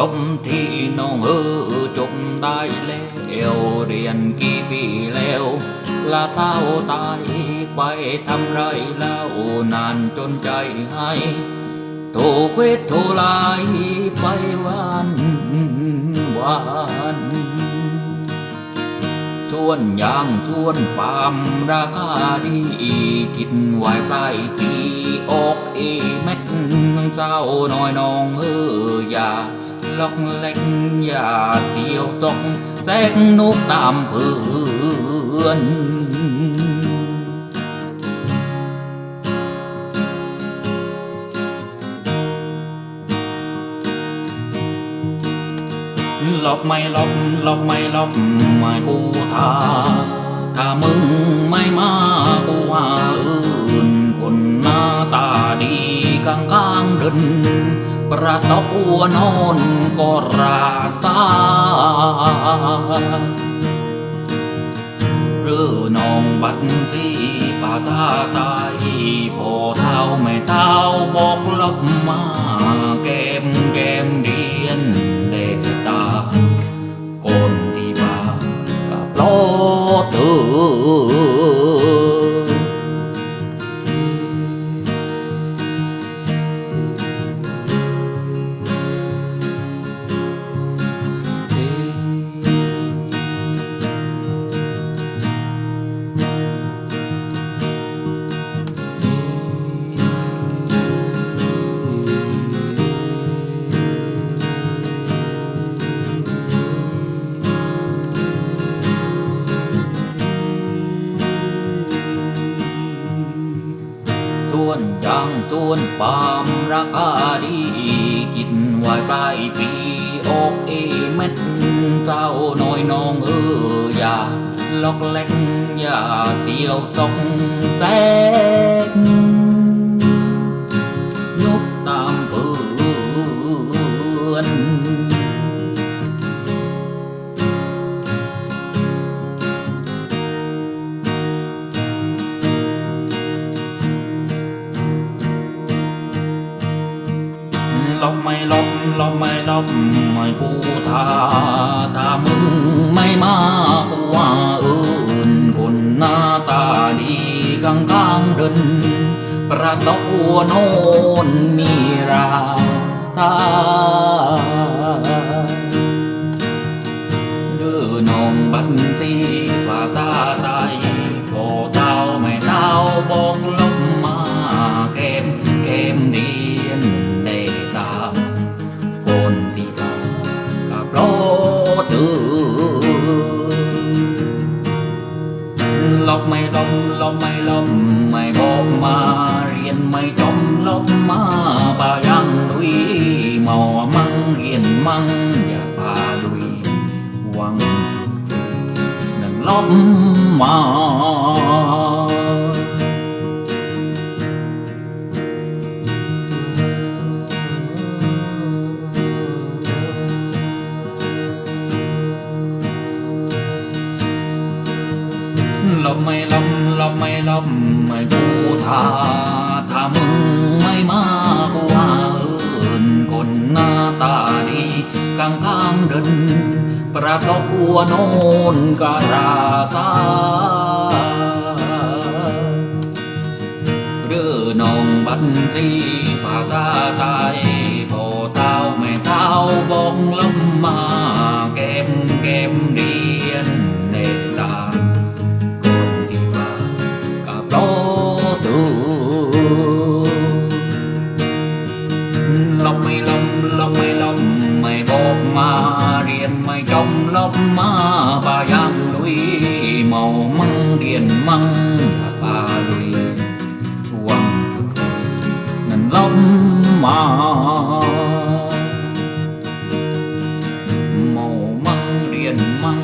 จบที่น้องเออจบได้แล้วเรียนกี่ปีแล้วลาเท่าตายไปทำไรแล้วนานจนใจให้ถูกเวททุลายไปวันวานส่วนยางส่วนปามราคาดีกินไว้ปลายปีออกเอเม็ดเจ้าน้อยน้องเอออ ล็อกเล็กอย่าเดียวจกแซกนุกตามเพื่อนหลบไม่หลบหลบไม่หลบไม่กูท่าถ้ามึงไม่มากูหาอื่นคนหน้าตาดีกลางกลางดิน ระตอกอัวนอนก็ราซาหรือน้องบัดที่ป่าชาตายพอเท้าไม่เท้าบอกลบมาแกมแกมเดียนเด็กตาคนที่บ้ากับโล วนความราคาดีกินไว้ปลายปีออกเอเม็ดเจ้าน้อยน้องเอออย่าล็อกเล็กอย่าเตียวสองแสกนุ ลบลบไม่ลบไม่กูทาถ้ามึงไม่มากูว่าอื่นคนหน้าตาดีกลางกลางเดินประตอกหัวโน่นมีราตาเดือน้องบันทีภาษาไมา ลบไม่ลบลบไม่ลบไม่กูทาถ้ามึงไม่มา ระตอกกัวโนนการาซาเรือน้องบันทีภาษาไทยพอเท้าไม่เท้าบอกลบมาเก็มเก็มเรียนเนตาคนที่มากับโลตูลบไม่ลบลบไม่ลบ ไม่บอกมาเรียนไม่จมลบมาป่ายังลุยเมามังเรียนมังป่าลุยหวังนั้นล้มมาเมามังเรียนมัง